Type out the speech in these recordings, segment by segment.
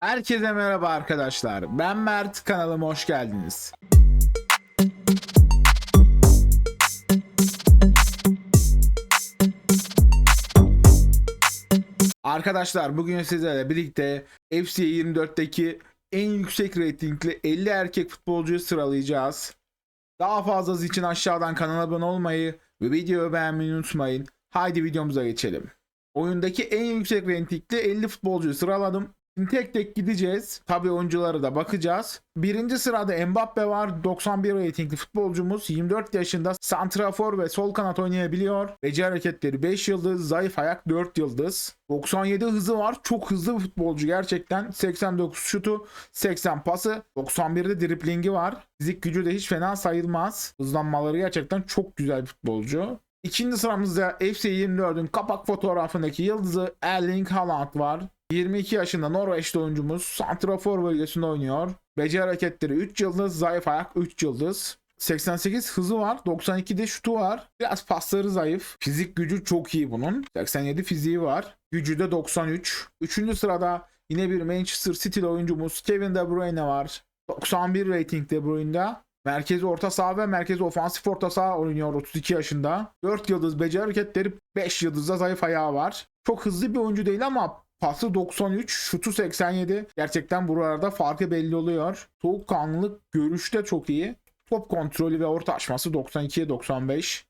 Herkese merhaba arkadaşlar. Ben Mert, kanalıma hoş geldiniz. Arkadaşlar bugün sizlerle birlikte FC 24'teki en yüksek reytingli 50 erkek futbolcuyu sıralayacağız. Daha fazlası için aşağıdan kanala abone olmayı ve videoyu beğenmeyi unutmayın. Haydi videomuza geçelim. Oyundaki en yüksek reytingli 50 futbolcuyu sıraladım. Şimdi tek tek gideceğiz. Tabii oyunculara da bakacağız. Birinci sırada Mbappe var. 91 reytingli futbolcumuz. 24 yaşında santrafor ve sol kanat oynayabiliyor. Beceri hareketleri 5 yıldız. Zayıf ayak 4 yıldız. 97 hızı var. Çok hızlı bir futbolcu gerçekten. 89 şutu, 80 pası, 91'de driplingi var. Fizik gücü de hiç fena sayılmaz. Hızlanmaları gerçekten çok güzel bir futbolcu. İkinci sıramızda FC 24'ün kapak fotoğrafındaki yıldızı Erling Haaland var. 22 yaşında Norveçli oyuncumuz Santrafor bölgesinde oynuyor. Beceri hareketleri 3 yıldız, zayıf ayak 3 yıldız. 88 hızı var, 92'de şutu var. Biraz pasları zayıf. Fizik gücü çok iyi bunun. 87 fiziği var. Gücü de 93. Üçüncü sırada yine bir Manchester City'li oyuncumuz Kevin De Bruyne var. 91 rating De Bruyne'da. Merkez orta saha ve merkez ofansif orta saha oynuyor 32 yaşında. 4 yıldız beceri hareketleri 5 yıldızda zayıf ayağı var. Çok hızlı bir oyuncu değil ama pası 93, şutu 87. Gerçekten buralarda farkı belli oluyor. Soğukkanlılık görüşte çok iyi. Top kontrolü ve orta açması 92'ye 95.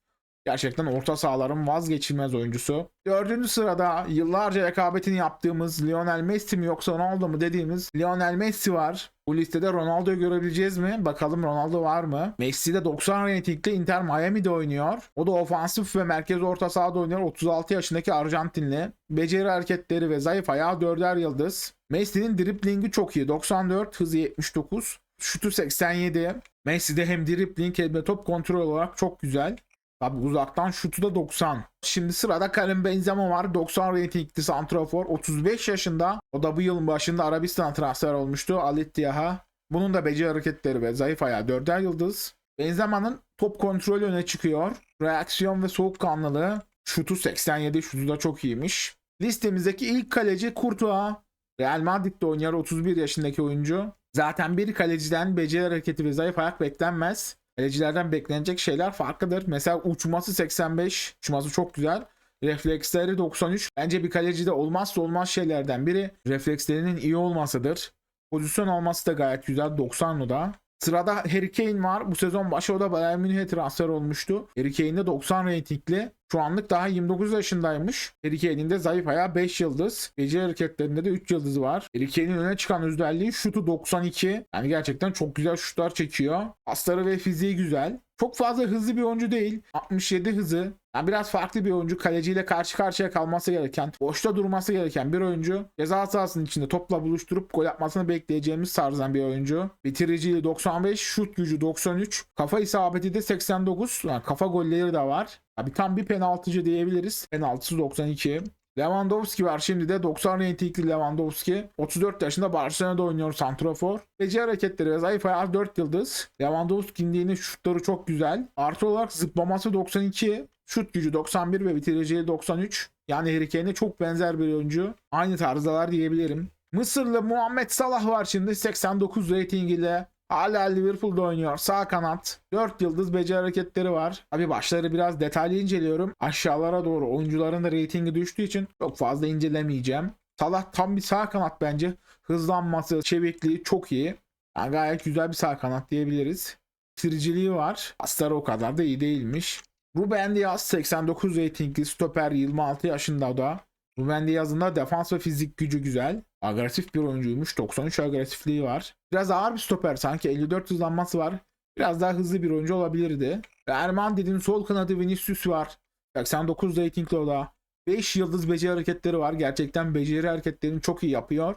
Gerçekten orta sahaların vazgeçilmez oyuncusu. Dördüncü sırada yıllarca rekabetini yaptığımız Lionel Messi mi yoksa Ronaldo mu dediğimiz Lionel Messi var. Bu listede Ronaldo'yu görebileceğiz mi? Bakalım Ronaldo var mı? Messi de 90 reytingli Inter Miami'de oynuyor. O da ofansif ve merkez orta sahada oynuyor. 36 yaşındaki Arjantinli. Beceri hareketleri ve zayıf ayağı dörder yıldız. Messi'nin driplingi çok iyi. 94, hızı 79. Şutu 87. Messi'de hem dripling hem de top kontrol olarak çok güzel. Tabi uzaktan şutu da 90. Şimdi sırada Karim Benzema var. 90 reytingli santrafor. 35 yaşında. O da bu yılın başında Arabistan transfer olmuştu. Al Ittihad'a. Bunun da beceri hareketleri ve zayıf ayağı 4'er yıldız. Benzema'nın top kontrolü öne çıkıyor. Reaksiyon ve soğukkanlılığı. Şutu 87. Şutu da çok iyiymiş. Listemizdeki ilk kaleci Courtois. Real Madrid'de oynayan 31 yaşındaki oyuncu. Zaten bir kaleciden beceri hareketi ve zayıf ayak beklenmez. Kalecilerden beklenecek şeyler farklıdır. Mesela uçması 85. Uçması çok güzel. Refleksleri 93. Bence bir kalecide olmazsa olmaz şeylerden biri reflekslerinin iyi olmasıdır. Pozisyon alması da gayet güzel. 90 o da. Sırada Harry Kane var. Bu sezon başı o da Bayern Münih'e transfer olmuştu. Harry Kane de 90 reytingli. Şu anlık daha 29 yaşındaymış. Harry de zayıf ayağı 5 yıldız. Beceri hareketlerinde de 3 yıldızı var. Harry Kane'in öne çıkan özelliği şutu 92. Yani gerçekten çok güzel şutlar çekiyor. Pasları ve fiziği güzel. Çok fazla hızlı bir oyuncu değil. 67 hızı. Yani biraz farklı bir oyuncu. Kaleciyle karşı karşıya kalması gereken, boşta durması gereken bir oyuncu. Ceza sahasının içinde topla buluşturup gol atmasını bekleyeceğimiz tarzdan bir oyuncu. Bitiriciliği 95, şut gücü 93, kafa isabeti de 89. Yani kafa golleri de var. Abi tam bir penaltıcı diyebiliriz. Penaltısı 92. Lewandowski var şimdi de 90 reytingli Lewandowski. 34 yaşında Barcelona'da oynuyor santrafor. Beceri hareketleri ve zayıf ayağı 4 yıldız. Lewandowski'nin şutları çok güzel. Artı olarak zıplaması 92. Şut gücü 91 ve bitiriciliği 93. Yani Harry Kane'e çok benzer bir oyuncu. Aynı tarzdalar diyebilirim. Mısırlı Muhammed Salah var şimdi 89 rating ile. Hala Liverpool'da oynuyor. Sağ kanat. 4 yıldız beceri hareketleri var. Abi başları biraz detaylı inceliyorum. Aşağılara doğru oyuncuların da reytingi düştüğü için çok fazla incelemeyeceğim. Salah tam bir sağ kanat bence. Hızlanması, çevikliği çok iyi. Yani gayet güzel bir sağ kanat diyebiliriz. Bitiriciliği var. Pasları o kadar da iyi değilmiş. Ruben Diaz 89 reytingli stoper 26 yaşında o da. Ruben Diaz'ın da defans ve fizik gücü güzel. Agresif bir oyuncuymuş. 93 agresifliği var. Biraz ağır bir stoper sanki 54 hızlanması var. Biraz daha hızlı bir oyuncu olabilirdi. Real Madrid'in sol kanadı Vinicius var. 89 ratingli o da. 5 yıldız beceri hareketleri var. Gerçekten beceri hareketlerini çok iyi yapıyor.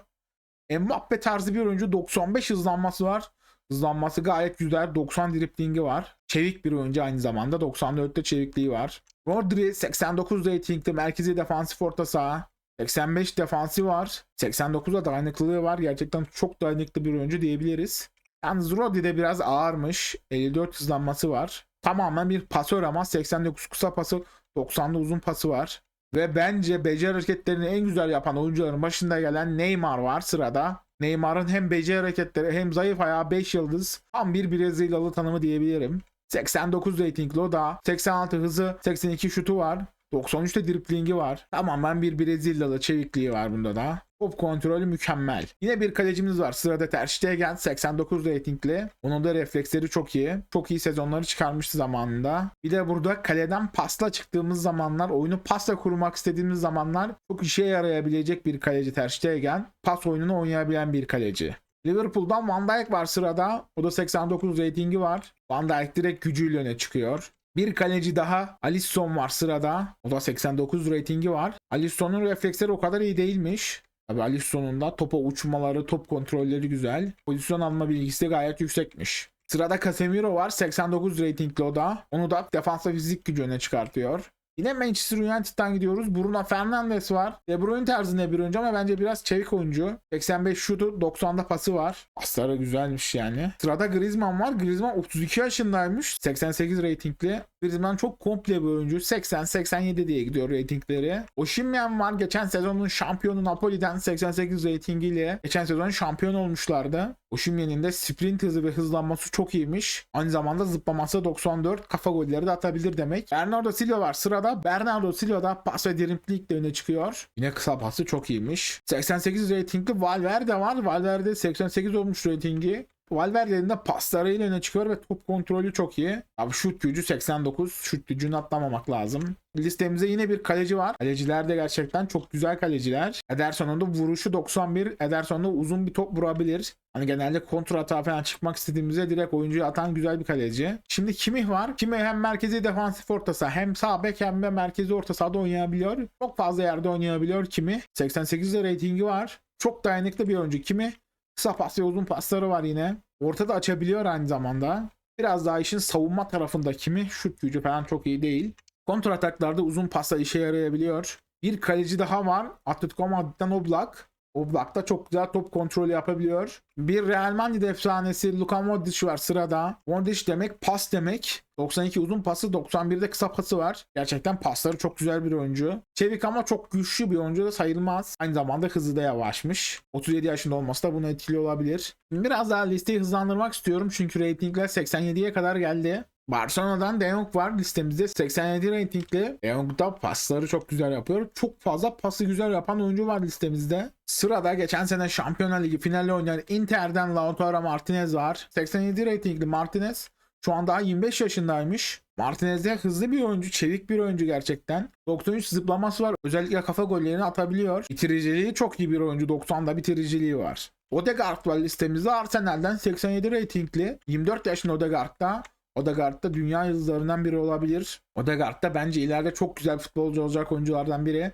Mbappe tarzı bir oyuncu 95 hızlanması var. Hızlanması gayet güzel. 90 driplingi var. Çevik bir oyuncu aynı zamanda. 94'te çevikliği var. Rodri 89 ratingli merkezi defansif orta saha. 85 defansı var. 89'da dayanıklılığı var. Gerçekten çok dayanıklı bir oyuncu diyebiliriz. Yalnız Rodri de biraz ağırmış. 54 hızlanması var. Tamamen bir pasör ama 89 kısa pası 90'da uzun pası var. Ve bence beceri hareketlerini en güzel yapan oyuncuların başında gelen Neymar var sırada. Neymar'ın hem beceri hareketleri hem zayıf ayağı 5 yıldız. Tam bir Brezilyalı tanımı diyebilirim. 89 ratingli o da. 86 hızı, 82 şutu var. 93'te driplingi var. Tamamen bir Brezilyalı çevikliği var bunda da. Top kontrolü mükemmel. Yine bir kalecimiz var. Sırada Ter Stegen 89 ratingli. Onun da refleksleri çok iyi. Çok iyi sezonları çıkarmıştı zamanında. Bir de burada kaleden pasla çıktığımız zamanlar, oyunu pasla kurmak istediğimiz zamanlar çok işe yarayabilecek bir kaleci Ter Stegen. Pas oyununu oynayabilen bir kaleci. Liverpool'dan Van Dijk var sırada. O da 89 ratingi var. Van Dijk direkt gücüyle öne çıkıyor. Bir kaleci daha Alisson var sırada. O da 89 ratingi var. Alisson'un refleksleri o kadar iyi değilmiş. Tabii Alisson'un da topa uçmaları, top kontrolleri güzel. Pozisyon alma bilgisi de gayet yüksekmiş. Sırada Casemiro var. 89 ratingli o da. Onu da defansa fizik gücü öne çıkartıyor. Yine Manchester United'dan gidiyoruz. Bruno Fernandes var. De Bruyne tarzında bir oyuncu ama bence biraz çevik oyuncu. 85 şutu, 90'da pası var. Pasları güzelmiş yani. Sırada Griezmann var. Griezmann 32 yaşındaymış. 88 ratingli. Griezmann çok komple bir oyuncu. 80-87 diye gidiyor ratingleri. Osimhen var. Geçen sezonun şampiyonu Napoli'den 88 ratingiyle. Geçen sezon şampiyon olmuşlardı. Osimhen'in de sprint hızı ve hızlanması çok iyiymiş. Aynı zamanda zıplaması 94. Kafa golleri de atabilir demek. Bernardo Silva var sırada. Bernardo Silva da pas ve dribling de öne çıkıyor. Yine kısa pası çok iyiymiş. 88 ratingli Valverde var. Valverde 88 olmuş ratingi. Valverde'nin de paslarıyla öne çıkıyor ve top kontrolü çok iyi. Abi şut gücü 89. Şut gücünü atlamamak lazım. Listemizde yine bir kaleci var. Kaleciler de gerçekten çok güzel kaleciler. Ederson'un da vuruşu 91. Ederson da uzun bir top vurabilir. Hani genelde kontra atağa falan çıkmak istediğimizde direkt oyuncuyu atan güzel bir kaleci. Şimdi Kimih var. Kimih hem merkezi defansif orta hem sağ bek hem de merkezi orta sahada oynayabiliyor. Çok fazla yerde oynayabiliyor Kimih. 88 de ratingi var. Çok dayanıklı bir oyuncu Kimih. Kısa pas ve uzun pasları var yine. Ortada açabiliyor aynı zamanda. Biraz daha işin savunma tarafında kimi şut gücü falan çok iyi değil. Kontra ataklarda uzun pasla işe yarayabiliyor. Bir kaleci daha var. Atletico Madrid'den Oblak. Oblak da çok güzel top kontrolü yapabiliyor. Bir Real Madrid efsanesi Luka Modric var sırada. Modric demek pas demek. 92 uzun pası 91'de kısa pası var. Gerçekten pasları çok güzel bir oyuncu. Çevik ama çok güçlü bir oyuncu da sayılmaz. Aynı zamanda hızı da yavaşmış. 37 yaşında olması da buna etkili olabilir. Biraz daha listeyi hızlandırmak istiyorum çünkü reytingler 87'ye kadar geldi. Barcelona'dan De Jong var listemizde 87 reytingli. De Jong da pasları çok güzel yapıyor. Çok fazla pası güzel yapan oyuncu var listemizde. Sırada geçen sene Şampiyonlar Ligi finali oynayan Inter'den Lautaro Martinez var. 87 reytingli Martinez. Şu an daha 25 yaşındaymış. Martinez de hızlı bir oyuncu, çevik bir oyuncu gerçekten. 93 zıplaması var. Özellikle kafa gollerini atabiliyor. Bitiriciliği çok iyi bir oyuncu. 90'da bitiriciliği var. Odegaard var listemizde. Arsenal'den 87 reytingli. 24 yaşında Odegaard'da. Odegaard da dünya yıldızlarından biri olabilir. Odegaard da bence ileride çok güzel futbolcu olacak oyunculardan biri.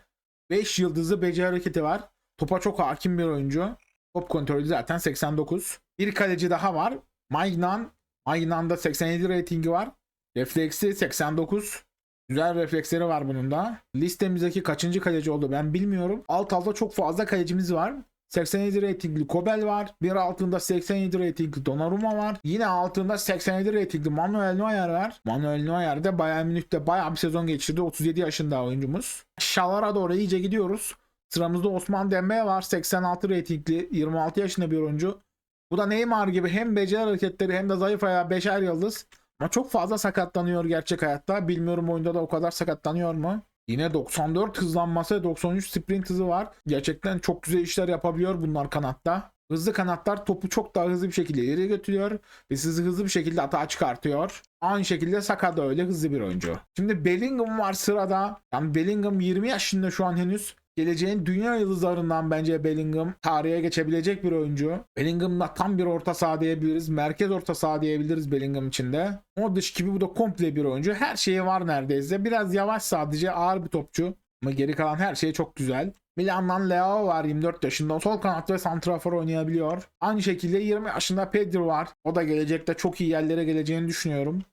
5 yıldızlı beceri hareketi var. Topa çok hakim bir oyuncu. Top kontrolü zaten 89. Bir kaleci daha var. Maignan. Maignan'da 87 ratingi var. Refleksi 89. Güzel refleksleri var bunun da. Listemizdeki kaçıncı kaleci oldu ben bilmiyorum. Alt alta çok fazla kalecimiz var. 87 ratingli Kobel var. Bir altında 87 ratingli Donnarumma var. Yine altında 87 ratingli Manuel Neuer var. Manuel Neuer de Bayern Münih'te bayağı bir sezon geçirdi. 37 yaşında oyuncumuz. Aşağılara doğru iyice gidiyoruz. Sıramızda Osman Dembele var. 86 ratingli 26 yaşında bir oyuncu. Bu da Neymar gibi hem beceri hareketleri hem de zayıf ayağı 5'er yıldız. Ama çok fazla sakatlanıyor gerçek hayatta. Bilmiyorum oyunda da o kadar sakatlanıyor mu? Yine 94 hızlanması, 93 sprint hızı var. Gerçekten çok güzel işler yapabiliyor bunlar kanatta. Hızlı kanatlar topu çok daha hızlı bir şekilde ileri götürüyor ve sizi hızlı bir şekilde atağa çıkartıyor. Aynı şekilde Saka da öyle hızlı bir oyuncu. Şimdi Bellingham var sırada. Yani Bellingham 20 yaşında şu an henüz. Geleceğin dünya yıldızlarından bence Bellingham tarihe geçebilecek bir oyuncu. Bellingham'da tam bir orta saha diyebiliriz. Merkez orta saha diyebiliriz Bellingham içinde. Modric gibi bu da komple bir oyuncu. Her şeyi var neredeyse. Biraz yavaş sadece ağır bir topçu. Ama geri kalan her şey çok güzel. Milan'dan Leo var 24 yaşında. Sol kanat ve santrafor oynayabiliyor. Aynı şekilde 20 yaşında Pedri var. O da gelecekte çok iyi yerlere geleceğini düşünüyorum.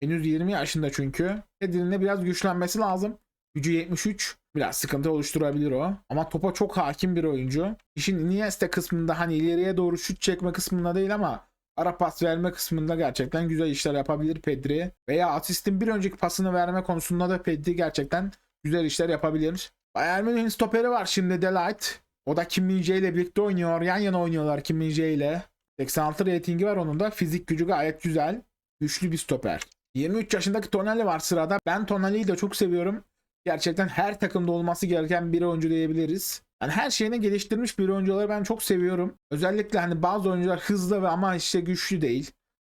Henüz 20 yaşında çünkü. Pedri'nin de biraz güçlenmesi lazım. Gücü 73. Biraz sıkıntı oluşturabilir o. Ama topa çok hakim bir oyuncu. İşin Iniesta kısmında hani ileriye doğru şut çekme kısmında değil ama ara pas verme kısmında gerçekten güzel işler yapabilir Pedri. Veya asistin bir önceki pasını verme konusunda da Pedri gerçekten güzel işler yapabilir. Bayern Münih'in stoperi var şimdi Delight. O da Kim Min-jae ile birlikte oynuyor. Yan yana oynuyorlar Kim Min-jae ile. 86 reytingi var onun da. Fizik gücü gayet güzel. Güçlü bir stoper. 23 yaşındaki Tonali var sırada. Ben Tonali'yi de çok seviyorum. Gerçekten her takımda olması gereken bir oyuncu diyebiliriz. Yani her şeyini geliştirmiş bir oyuncuları ben çok seviyorum. Özellikle hani bazı oyuncular hızlı ve ama işte güçlü değil.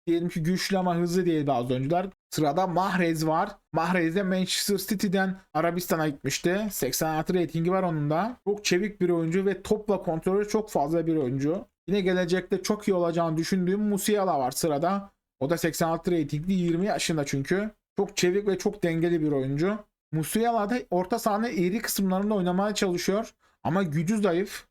Diyelim ki güçlü ama hızlı değil bazı oyuncular. Sırada Mahrez var. Mahrez de Manchester City'den Arabistan'a gitmişti. 86 reytingi var onun da. Çok çevik bir oyuncu ve topla kontrolü çok fazla bir oyuncu. Yine gelecekte çok iyi olacağını düşündüğüm Musiala var sırada. O da 86 reytingli 20 yaşında çünkü. Çok çevik ve çok dengeli bir oyuncu. Musiala da orta sahanın iri kısımlarında oynamaya çalışıyor. Ama gücü zayıf.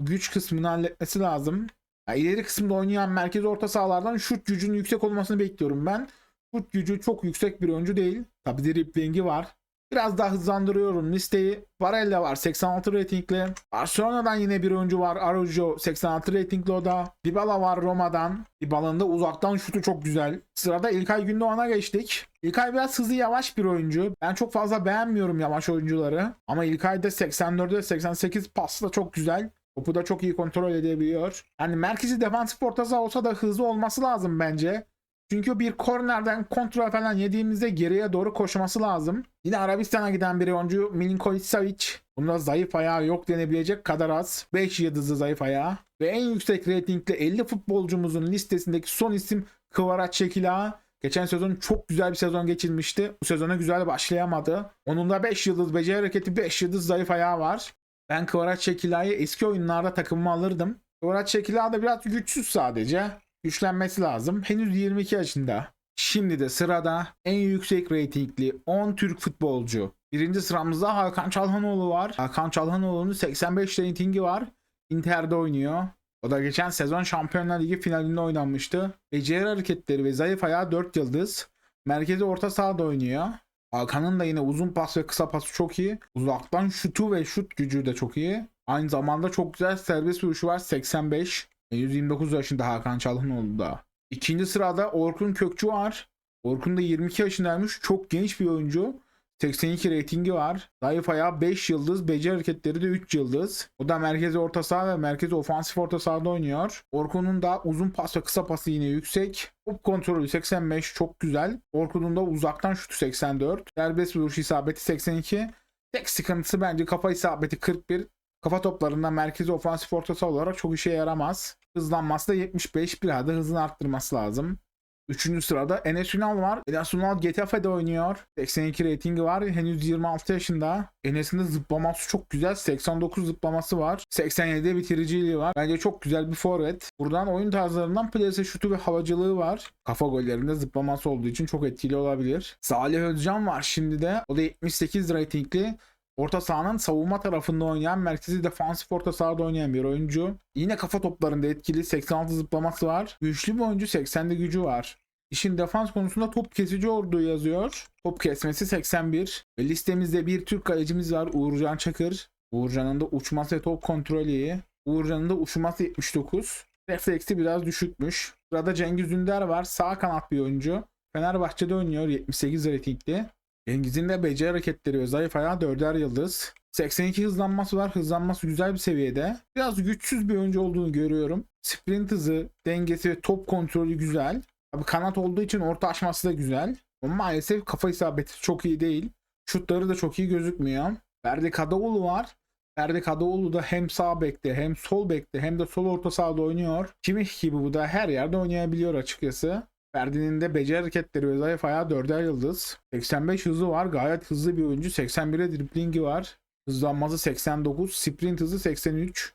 Güç kısmını halletmesi lazım. Ya ileri kısımda oynayan merkez orta sahalardan şut gücünün yüksek olmasını bekliyorum ben. Şut gücü çok yüksek bir oyuncu değil. Tabi driblingi var. Biraz daha hızlandırıyorum listeyi. Varela var 86 reytingli. Barcelona'dan yine bir oyuncu var. Araujo 86 reytingli o da. Dybala var Roma'dan. Dybala'nın da uzaktan şutu çok güzel. Sırada İlkay Gündoğan'a geçtik. İlkay biraz hızlı yavaş bir oyuncu. Ben çok fazla beğenmiyorum yavaş oyuncuları. Ama İlkay da 84'e 88 pasla çok güzel. Topu da çok iyi kontrol edebiliyor. Yani merkezi defansif orta olsa da hızlı olması lazım bence. Çünkü bir kornerden kontrol falan yediğimizde geriye doğru koşması lazım. Yine Arabistan'a giden bir oyuncu Milinkovic Savic. Bunda zayıf ayağı yok denebilecek kadar az. 5 yıldızlı zayıf ayağı. Ve en yüksek reytingli 50 futbolcumuzun listesindeki son isim Kvaratskhelia. Geçen sezon çok güzel bir sezon geçirmişti. Bu sezona güzel başlayamadı. Onun da 5 yıldız beceri hareketi 5 yıldız zayıf ayağı var. Ben Kvaratskheilia'yı eski oyunlarda takımıma alırdım. Kvaratskhelia da biraz güçsüz sadece. Güçlenmesi lazım. Henüz 22 yaşında. Şimdi de sırada en yüksek reytingli 10 Türk futbolcu. Birinci sıramızda Hakan Çalhanoğlu var. Hakan Çalhanoğlu'nun 85 reytingi var. Inter'de oynuyor. O da geçen sezon Şampiyonlar Ligi finalinde oynanmıştı. Beceri hareketleri ve zayıf ayağı 4 yıldız. Merkezi orta sahada oynuyor. Hakan'ın da yine uzun pas ve kısa pası çok iyi. Uzaktan şutu ve şut gücü de çok iyi. Aynı zamanda çok güzel serbest vuruşu var 85. 129 yaşında Hakan Çalhanoğlu da. İkinci sırada Orkun Kökçü var. Orkun da 22 yaşındaymış. Çok genç bir oyuncu. 82 reytingi var. Zayıf ayağı 5 yıldız. Beceri hareketleri de 3 yıldız. O da merkezi orta saha ve merkezi ofansif orta sahada oynuyor. Orkun'un da uzun pas ve kısa pası yine yüksek. Top kontrolü 85 çok güzel. Orkun'un da uzaktan şutu 84. Serbest vuruş isabeti 82. Tek sıkıntısı bence kafa isabeti 41. Kafa toplarında merkezi ofansif orta saha olarak çok işe yaramaz. Hızlanması da 75. Biraz da hızını arttırması lazım. Üçüncü sırada Enes Ünal var. Enes Ünal Getafe'de oynuyor. 82 reytingi var. Henüz 26 yaşında. Enes'in de zıplaması çok güzel. 89 zıplaması var. 87'de bitiriciliği var. Bence çok güzel bir forvet. Buradan oyun tarzlarından plase şutu ve havacılığı var. Kafa gollerinde zıplaması olduğu için çok etkili olabilir. Salih Özcan var şimdi de. O da 78 reytingli. Orta sahanın savunma tarafında oynayan, merkezi defansif orta sahada oynayan bir oyuncu. Yine kafa toplarında etkili 86 zıplaması var. Güçlü bir oyuncu 80'de gücü var. İşin defans konusunda top kesici olduğu yazıyor. Top kesmesi 81. Ve listemizde bir Türk kalecimiz var Uğurcan Çakır. Uğurcan'ın da uçması ve top kontrolü iyi. Uğurcan'ın da uçması 79. Refleksi biraz düşükmüş. Sırada Cengiz Ünder var. Sağ kanat bir oyuncu. Fenerbahçe'de oynuyor 78 reytingli. Cengiz'in de beceri hareketleri ve zayıf ayağı 4'er yıldız. 82 hızlanması var. Hızlanması güzel bir seviyede. Biraz güçsüz bir oyuncu olduğunu görüyorum. Sprint hızı, dengesi ve top kontrolü güzel. Abi kanat olduğu için orta açması da güzel. Ama maalesef kafa isabeti çok iyi değil. Şutları da çok iyi gözükmüyor. Ferdi Kadıoğlu var. Ferdi Kadıoğlu da hem sağ bekte hem sol bekte hem de sol orta sahada oynuyor. Kimih gibi bu da her yerde oynayabiliyor açıkçası. Ferdi'nin de beceri hareketleri ve zayıf ayağı 4'er yıldız. 85 hızı var. Gayet hızlı bir oyuncu. 81'e driblingi var. Hızlanması 89. Sprint hızı 83.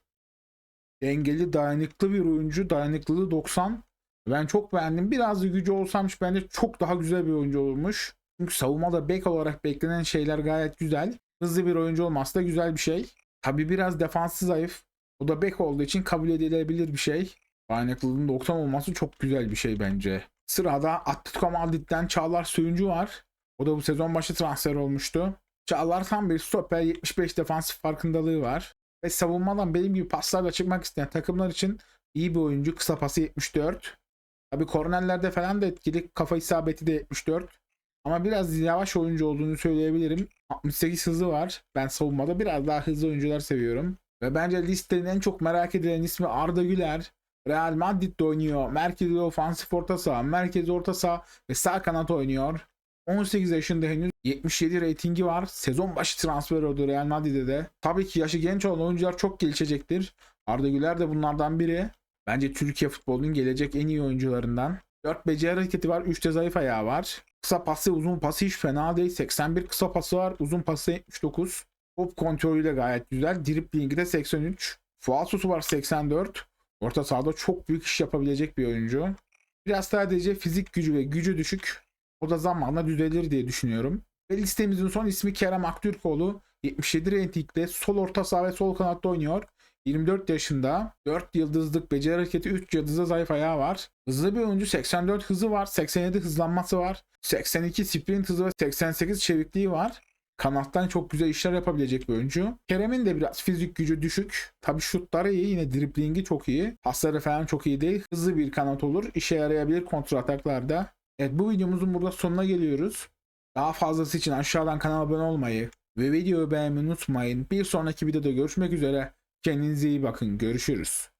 Dengeli, dayanıklı bir oyuncu. Dayanıklılığı 90. Ben çok beğendim. Biraz gücü olsaymış bence çok daha güzel bir oyuncu olmuş. Çünkü savunmada bek olarak beklenen şeyler gayet güzel. Hızlı bir oyuncu olması da güzel bir şey. Tabi biraz defansı zayıf. O da bek olduğu için kabul edilebilir bir şey. Dayanıklılığın 90 olması çok güzel bir şey bence. Sırada Atletico Madrid'den Çağlar Söyüncü var. O da bu sezon başı transfer olmuştu. Çağlar tam bir stoper 75 defansif farkındalığı var. Ve savunmadan benim gibi paslarla çıkmak isteyen takımlar için iyi bir oyuncu. Kısa pası 74. Tabi kornerlerde falan da etkili. Kafa isabeti de 74. Ama biraz yavaş oyuncu olduğunu söyleyebilirim. 68 hızı var. Ben savunmada biraz daha hızlı oyuncular seviyorum. Ve bence listenin en çok merak edilen ismi Arda Güler. Real Madrid'de oynuyor. Merkezi ofansif orta saha, merkezi orta saha ve sağ kanat oynuyor. 18 yaşında henüz 77 reytingi var. Sezon başı transfer oldu Real Madrid'e de. Tabii ki yaşı genç olan oyuncular çok gelişecektir. Arda Güler de bunlardan biri. Bence Türkiye futbolunun gelecek en iyi oyuncularından. 4 beceri hareketi var, 3 de zayıf ayağı var. Kısa pası, uzun pası hiç fena değil. 81 kısa pası var, uzun pası 79. Top kontrolü de gayet güzel. Driblingi de 83. Fuasosu var 84. Orta sahada çok büyük iş yapabilecek bir oyuncu. Biraz sadece fizik gücü ve gücü düşük. O da zamanla düzelir diye düşünüyorum. Ve listemizin son ismi Kerem Aktürkoğlu. 77 reytingde sol orta saha ve sol kanatta oynuyor. 24 yaşında. 4 yıldızlık beceri hareketi 3 yıldızda zayıf ayağı var. Hızlı bir oyuncu 84 hızı var. 87 hızlanması var. 82 sprint hızı ve 88 çevikliği var. Kanattan çok güzel işler yapabilecek bir oyuncu. Kerem'in de biraz fizik gücü düşük. Tabii şutları iyi. Yine driblingi çok iyi. Pasları falan çok iyi değil. Hızlı bir kanat olur. İşe yarayabilir kontra ataklarda. Evet bu videomuzun burada sonuna geliyoruz. Daha fazlası için aşağıdan kanala abone olmayı ve videoyu beğenmeyi unutmayın. Bir sonraki videoda görüşmek üzere. Kendinize iyi bakın. Görüşürüz.